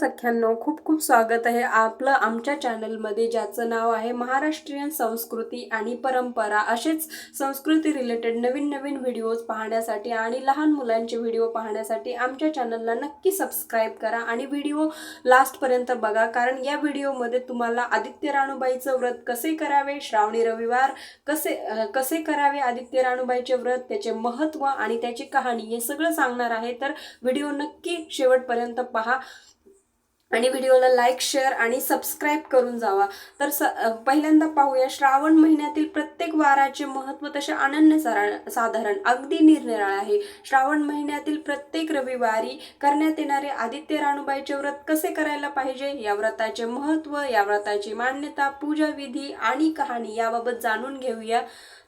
सख्यांनो खूप खूप स्वागत आहे आपलं आमच्या चॅनलमध्ये ज्याचं नाव आहे महाराष्ट्रीयन संस्कृती आणि परंपरा. असेच संस्कृती रिलेटेड नवीन नवीन व्हिडिओज पाहण्यासाठी आणि लहान मुलांचे व्हिडिओ पाहण्यासाठी आमच्या चॅनलला नक्की सबस्क्राईब करा आणि व्हिडिओ लास्टपर्यंत बघा कारण या व्हिडिओमध्ये तुम्हाला आदित्य राणूबाईचं व्रत कसे करावे श्रावणी रविवार कसे कसे करावे आदित्य राणूबाईचे व्रत त्याचे महत्त्व आणि त्याची कहाणी हे सगळं सांगणार आहे. तर व्हिडिओ नक्की शेवटपर्यंत पहा. आणि व्हिडिओला लाईक शेअर आणि सबस्क्राईब करून जावा. तर स पहिल्यांदा पाहूया श्रावण महिन्यातील प्रत्येक वाराचे महत्त्व तसे अनन्य साधारण अगदी निरनिराळ आहे. श्रावण महिन्यातील प्रत्येक रविवारी करण्यात येणारे आदित्य राणूबाईचे व्रत कसे करायला पाहिजे? या व्रताचे महत्त्व या व्रताची मान्यता पूजा विधी आणि कहाणी याबाबत जाणून घेऊया.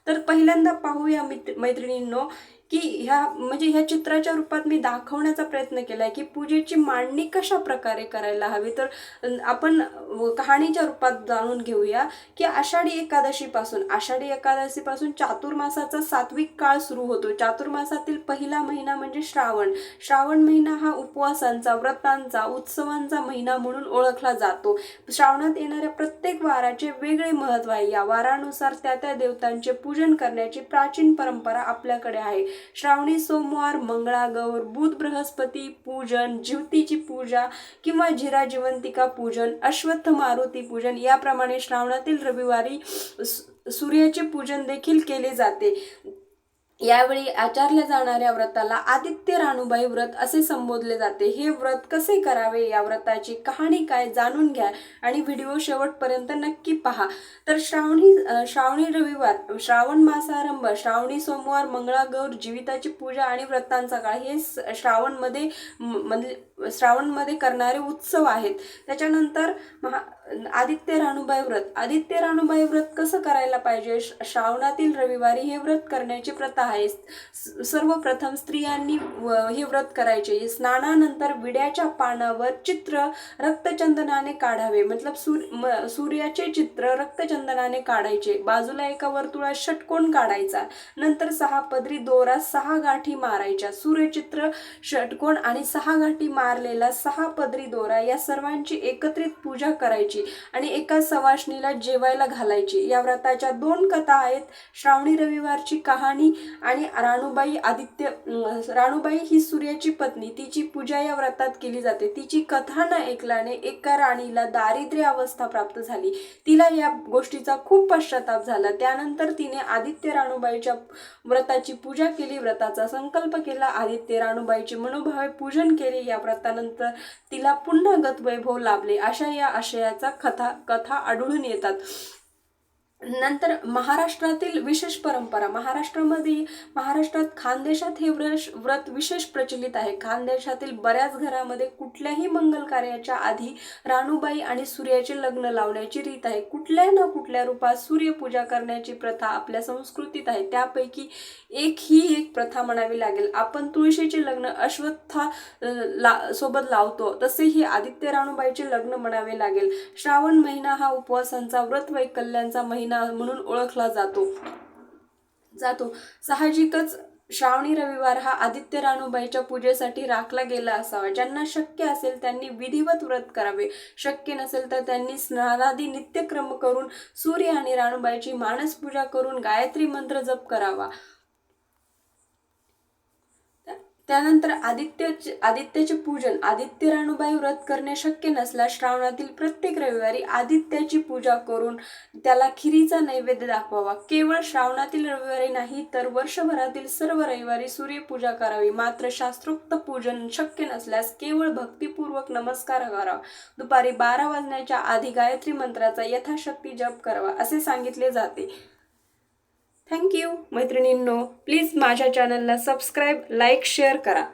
तर पहिल्यांदा पाहूया मित्र मैत्रिणींनो की ह्या म्हणजे ह्या चित्राच्या रूपात मी दाखवण्याचा प्रयत्न केला आहे की पूजेची मांडणी कशा प्रकारे करायला हवी. तर आपण कहाणीच्या रूपात जाणून घेऊया की आषाढी एकादशीपासून आषाढी एकादशीपासून चातुर्मासाचा सात्विक काळ सुरू होतो. चातुर्मासातील पहिला महिना म्हणजे श्रावण. श्रावण महिना हा उपवासांचा व्रतांचा उत्सवांचा महिना म्हणून ओळखला जातो. श्रावणात येणाऱ्या प्रत्येक वाराचे वेगळे महत्त्व आहे. या वारानुसार त्या त्या देवतांचे पूजन करण्याची प्राचीन परंपरा आपल्याकडे आहे. श्रावणी सोमवार मंगळागौर बुध बृहस्पती पूजन ज्योतीची पूजा किंवा जिरा जिवंतिका पूजन अश्वत्थ मारुती पूजन याप्रमाणे श्रावणातील रविवारी सूर्याचे पूजन देखील केले जाते. यावेळी आचारल्या जाणाऱ्या व्रताला आदित्य राणूबाई व्रत असे संबोधले जाते. हे व्रत कसे करावे? या व्रताची कहाणी काय? जाणून घ्या आणि व्हिडिओ शेवटपर्यंत नक्की पहा. तर श्रावणी श्रावणी रविवार श्रावण मासारंभ श्रावणी सोमवार मंगळागौर जीविताची पूजा आणि व्रतांचा काळ हे स- श्रावणमध्ये म्हणजे श्रावणमध्ये करणारे उत्सव आहेत. त्याच्यानंतर महा आदित्य राणूबाई व्रत. आदित्य राणूबाई व्रत कसं करायला पाहिजे? श- श्रावणातील रविवारी हे व्रत करण्याची प्रथा आहे. सर्वप्रथम स्त्रियांनी व- हे व्रत करायचे. स्नानानंतर विड्याच्या पानावर चित्र रक्तचंदनाने काढावे. मतलब सूर म- सूर्याचे चित्र रक्तचंदनाने काढायचे. बाजूला एका वर्तुळात षटकोन काढायचा. नंतर सहा पदरी दोरा सहा गाठी मारायच्या. सूर्यचित्र षटकोण आणि सहा गाठी मार मारलेला सहा पदरी दोरा या सर्वांची एकत्रित पूजा करायची आणि एका सवाशणीला जेवायला घालायची. या व्रताच्या दोन कथा आहेत श्रावणी रविवारची कहाणी आणि राणूबाई आदित्य राणूबाई ही सूर्याची पत्नी. तिची पूजा या व्रतात केली जाते. तिची कथा न ऐकल्याने एका राणीला दारिद्र्य अवस्था प्राप्त झाली. तिला या गोष्टीचा खूप पश्चाताप झाला. त्यानंतर तिने आदित्य राणूबाईच्या व्रताची पूजा केली. व्रताचा संकल्प केला. आदित्य राणूबाईचे मनोभावे पूजन केले. या व्रतानंतर तिला पुन्हा गतवैभव लाभले. अशा या आशयाचा कथा कथा आढळून येतात. नंतर महाराष्ट्रातील विशेष परंपरा महाराष्ट्रामध्ये महाराष्ट्रात खानदेशात हे व्रश व्रत विशेष प्रचलित आहे. खानदेशातील बऱ्याच घरामध्ये कुठल्याही मंगल कार्याच्या आधी राणूबाई आणि सूर्याचे लग्न लावण्याची रीत आहे. कुठल्या ना कुठल्या रूपात सूर्यपूजा करण्याची प्रथा आपल्या संस्कृतीत आहे. त्यापैकी एक ही एक प्रथा म्हणावी लागेल. आपण तुळशीचे लग्न अश्वत्था ला सोबत लावतो. तसेही आदित्य राणूबाईचे लग्न म्हणावे लागेल. श्रावण महिना हा उपवासांचा व्रत वैकल्यांचा महिना म्हणून ओळखला जातो. जातो. साहजिकच श्रावणी रविवार हा आदित्य राणूबाईच्या पूजेसाठी राखला गेला असावा. ज्यांना शक्य असेल त्यांनी विधिवत व्रत करावे. शक्य नसेल तर त्यांनी स्नानादी नित्यक्रम करून सूर्य आणि राणूबाईची मानसपूजा करून गायत्री मंत्र जप करावा. त्यानंतर आदित्य आदित्याचे पूजन आदित्य राणूबाई व्रत करणे शक्य नसल्यास श्रावणातील प्रत्येक रविवारी आदित्याची पूजा करून त्याला खिरीचा नैवेद्य दाखवावा. केवळ श्रावणातील रविवारी नाही तर वर्षभरातील सर्व रविवारी सूर्यपूजा करावी. मात्र शास्त्रोक्त पूजन शक्य नसल्यास केवळ भक्तिपूर्वक नमस्कार करावा. दुपारी बारा वाजण्याच्या आधी गायत्री मंत्राचा यथाशक्ती जप करावा असे सांगितले जाते. थँक्यू मैत्रिणींनो. प्लीज माझ्या चॅनलला सबस्क्राईब लाईक शेअर करा.